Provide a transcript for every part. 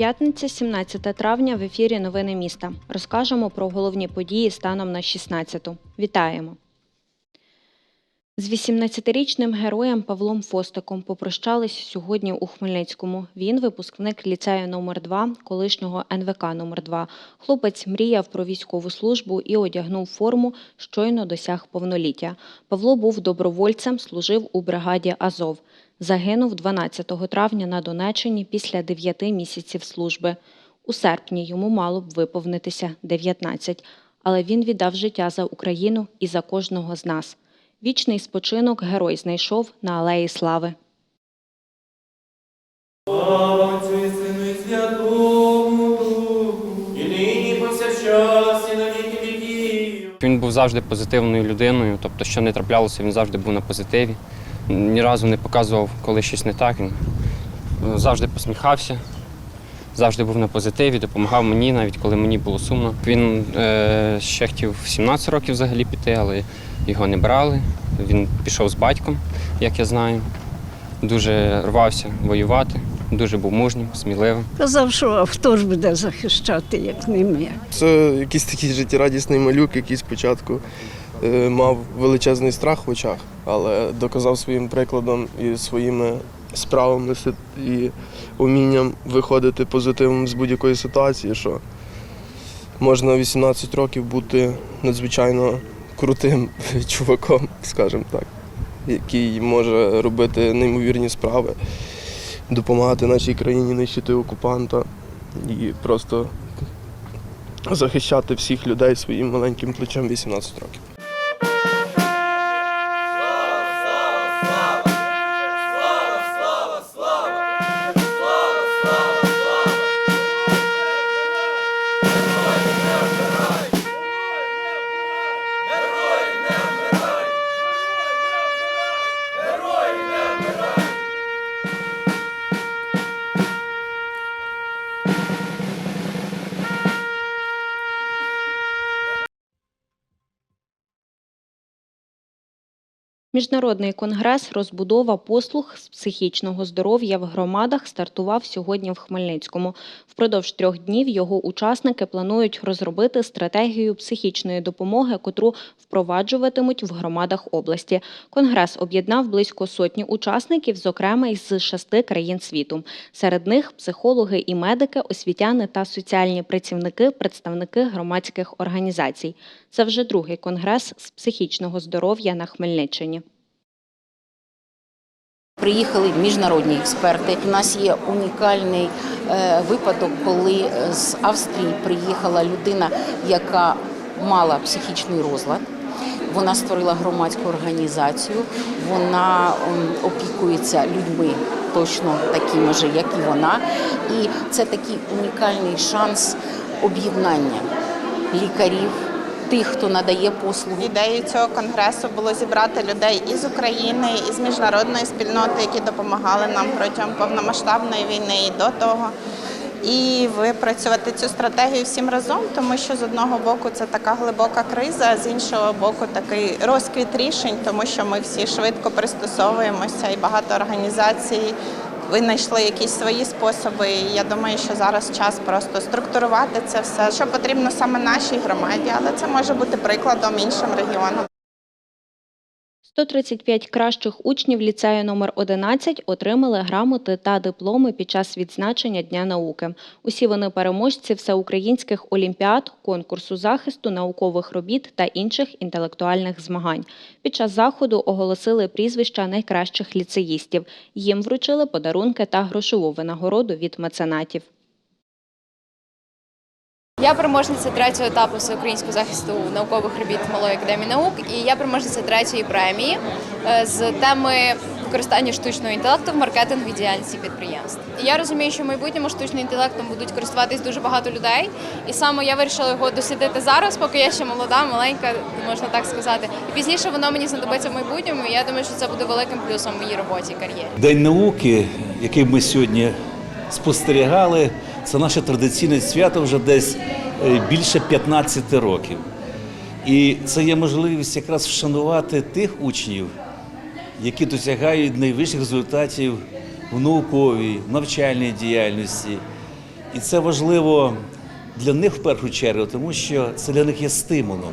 П'ятниця, 17 травня, в ефірі Новини міста. Розкажемо про головні події станом на 16-ту. Вітаємо! З 18-річним героєм Павлом Фостиком попрощались сьогодні у Хмельницькому. Він випускник ліцею номер 2 колишнього НВК номер 2 Хлопець мріяв про військову службу і одягнув форму, щойно досяг повноліття. Павло був добровольцем, служив у бригаді Азов. Загинув 12 травня на Донеччині після 9 місяців служби. У серпні йому мало б виповнитися 19, але він віддав життя за Україну і за кожного з нас. Вічний спочинок герой знайшов на алеї слави. Він був завжди позитивною людиною, тобто, що не траплялося, він завжди був на позитиві. Ні разу не показував, коли щось не так. Він завжди посміхався, завжди був на позитиві, допомагав мені, навіть коли мені було сумно. Він е, ще хотів 17 років взагалі піти, але його не брали. Він пішов з батьком, як я знаю. Дуже рвався воювати, дуже був мужнім, сміливим. Казав, що а хто ж буде захищати, як не ми. Це якийсь такий життєрадісний малюк, який спочатку е, мав величезний страх в очах, але доказав своїм прикладом і своїми справами і умінням виходити позитивом з будь-якої ситуації, що можна 18 років бути надзвичайно крутим чуваком, скажімо так, який може робити неймовірні справи, допомагати нашій країні нищити окупанта і просто захищати всіх людей своїм маленьким плечем 18 років. Міжнародний конгрес розбудова послуг з психічного здоров'я в громадах стартував сьогодні в Хмельницькому. Впродовж трьох днів його учасники планують розробити стратегію психічної допомоги, котру впроваджуватимуть в громадах області. Конгрес об'єднав близько сотні учасників, зокрема із шести країн світу. Серед них психологи і медики, освітяни та соціальні працівники, представники громадських організацій. Це вже другий конгрес з психічного здоров'я на Хмельниччині. Приїхали міжнародні експерти. У нас є унікальний е, випадок, коли е, з Австрії приїхала людина, яка мала психічний розлад. Вона створила громадську організацію, вона опікується людьми точно такими ж, як і вона. І це такий унікальний шанс об'єднання лікарів, тих, хто надає послуги. Ідеєю цього конгресу було зібрати людей із України, із міжнародної спільноти, які допомагали нам протягом повномасштабної війни і до того. І випрацювати цю стратегію всім разом, тому що з одного боку це така глибока криза, а з іншого боку такий розквіт рішень, тому що ми всі швидко пристосовуємося, і багато організацій винайшли якісь свої способи. І я думаю, що зараз час просто структурувати це все, що потрібно саме нашій громаді, але це може бути прикладом іншим регіонам. 135 кращих учнів ліцею номер 11 отримали грамоти та дипломи під час відзначення Дня науки. Усі вони переможці всеукраїнських олімпіад, конкурсу захисту наукових робіт та інших інтелектуальних змагань. Під час заходу оголосили прізвища найкращих ліцеїстів. Їм вручили подарунки та грошову винагороду від меценатів. Я переможниця третього етапу всеукраїнського захисту наукових робіт Малої академії наук, і я переможниця третьої премії е, з теми використання штучного інтелекту в маркетинговій діяльності підприємств. Я розумію, що в майбутньому штучним інтелектом будуть користуватись дуже багато людей, і саме я вирішила його дослідити зараз, поки я ще молода, маленька, можна так сказати. І пізніше воно мені знадобиться в майбутньому. і Я думаю, що це буде великим плюсом в моїй роботі і кар'єрі. День науки, який ми сьогодні спостерігали це наше традиційне свято вже десь е, більше 15 років. І це є можливість якраз вшанувати тих учнів, які досягають найвищих результатів в науковій, навчальній діяльності. І це важливо для них в першу чергу, тому що це для них є стимулом.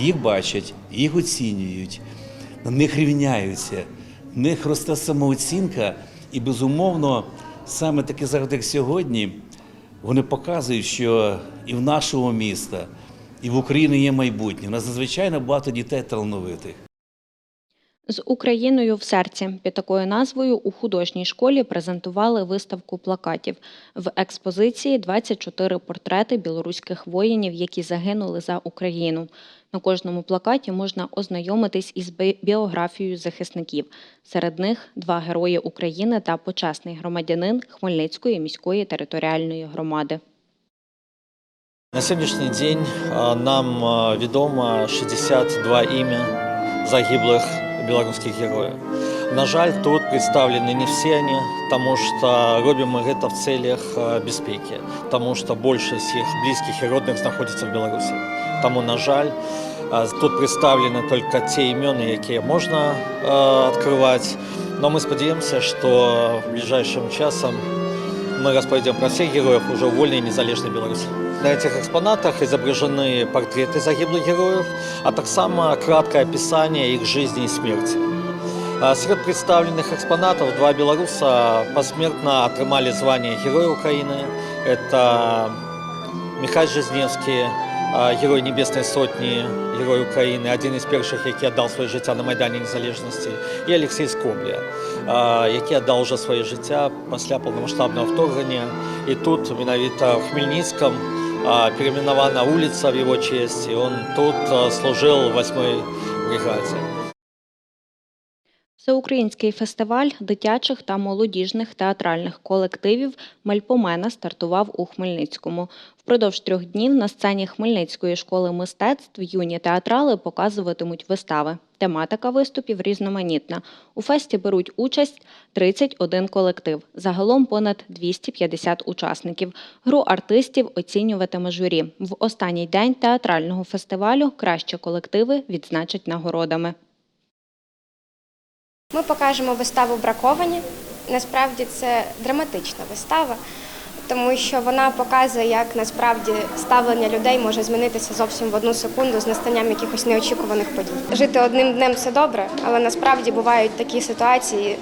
Їх бачать, їх оцінюють, на них рівняються, в них росте самооцінка, і безумовно, саме такі заходи, як сьогодні, вони показують, що і в нашого міста, і в Україні є майбутнє. У нас надзвичайно багато дітей талановитих. З Україною в серці під такою назвою у художній школі презентували виставку плакатів. В експозиції 24 портрети білоруських воїнів, які загинули за Україну. На кожному плакаті можна ознайомитись із біографією захисників. Серед них два герої України та почесний громадянин Хмельницької міської територіальної громади. На сьогоднішній день нам відомо 62 ім'я загиблих білоруських героїв. На жаль, тут представлены не всі вони, тому що робимо ми це в целях безпеки, тому що більшість їх близьких і родних знаходиться в Білорусі. Тому, на жаль, а, тут представлені тільки ті імена, які можна а, відкривати. Но ми сподіваємося, що ближайшим часом мы расспросим про всех героев уже в вольной и незалежной Беларуси. На этих экспонатах изображены портреты загиблых героев, а так само краткое описание их жизни и смерти. А Среди представленных экспонатов два белоруса посмертно отрымали звание Героя Украины. Это Михаил Жизневский, а, Герой Небесной Сотни, Герой Украины, один из перших, який отдал своє життя на Майдані Незалежності, і Олексій Скобля, який отдал вже своє життя після повномасштабного вторгнення. І тут, менавіта в Хмельницькому, переименована вулиця в його честь, і він тут служив в 8-й бригаді. Всеукраїнський фестиваль дитячих та молодіжних театральних колективів Мальпомена стартував у Хмельницькому. Впродовж трьох днів на сцені Хмельницької школи мистецтв юні театрали показуватимуть вистави. Тематика виступів різноманітна. У фесті беруть участь 31 колектив, загалом понад 250 учасників. Гру артистів оцінюватиме журі. В останній день театрального фестивалю кращі колективи відзначать нагородами. Ми покажемо виставу Браковані. Насправді це драматична вистава, тому що вона показує, як насправді ставлення людей може змінитися зовсім в одну секунду з настанням якихось неочікуваних подій. Жити одним днем це добре, але насправді бувають такі ситуації,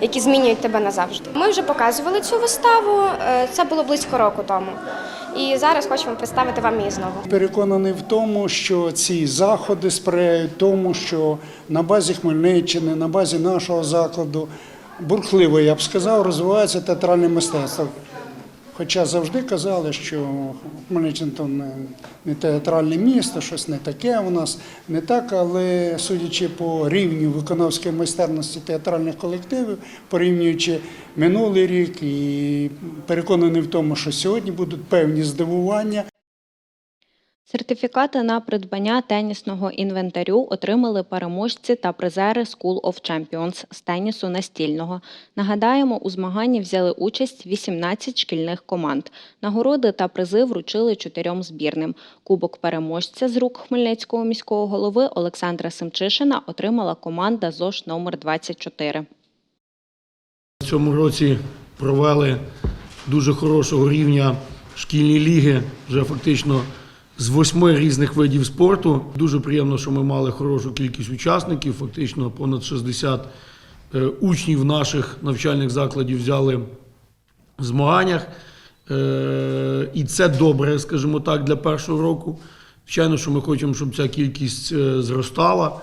які змінюють тебе назавжди. Ми вже показували цю виставу. е, Це було близько року тому. І зараз хочемо представити вам її знову. Переконаний в тому, що ці заходи сприяють тому, що на базі Хмельниччини, на базі нашого закладу, бурхливо, я б сказав, розвивається театральне мистецтво. Хоча завжди казали, що Хмельниччина то не, не театральне місто, щось не таке у нас, не так, але судячи по рівню виконавської майстерності театральних колективів, порівнюючи минулий рік і переконаний в тому, що сьогодні будуть певні здивування. Сертифікати на придбання тенісного інвентарю отримали переможці та призери School of Champions з тенісу настільного. Нагадаємо, у змаганні взяли участь 18 шкільних команд. Нагороди та призи вручили чотирьом збірним. Кубок переможця з рук Хмельницького міського голови Олександра Семчишина отримала команда ЗОШ номер 24. В цьому році провели дуже хорошого рівня шкільні ліги, вже фактично з восьми різних видів спорту. Дуже приємно, що ми мали хорошу кількість учасників, фактично понад 60 е, учнів наших навчальних закладів взяли в змаганнях. Е, І це добре, скажімо так, для першого року. Звичайно, що ми хочемо, щоб ця кількість е, зростала,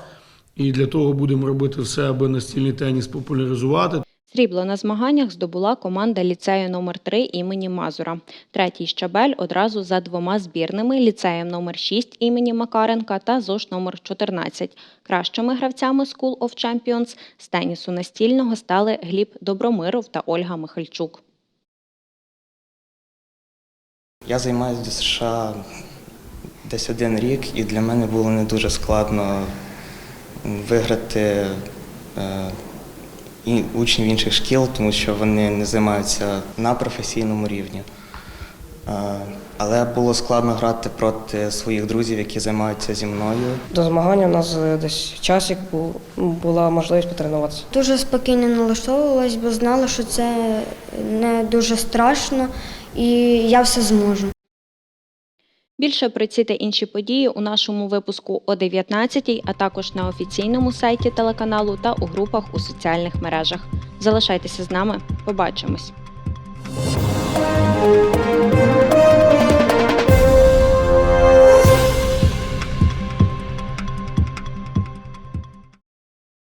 і для того будемо робити все, аби настільний теніс популяризувати. Срібло на змаганнях здобула команда ліцею номер 3 імені Мазура. Третій щабель одразу за двома збірними ліцеєм номер 6 імені Макаренка та ЗОШ номер 14. Кращими гравцями School of Champions з тенісу настільного стали Гліб Добромиров та Ольга Михальчук. Я займаюся в США десь один рік, і для мене було не дуже складно виграти е, і учнів інших шкіл, тому що вони не займаються на професійному рівні. Але було складно грати проти своїх друзів, які займаються зі мною. До змагання у нас е, десь часик був, була можливість потренуватися. Дуже спокійно налаштовувалась, бо знала, що це не дуже страшно і я все зможу. Більше про ці та інші події у нашому випуску о 19, а також на офіційному сайті телеканалу та у групах у соціальних мережах. Залишайтеся з нами. Побачимось.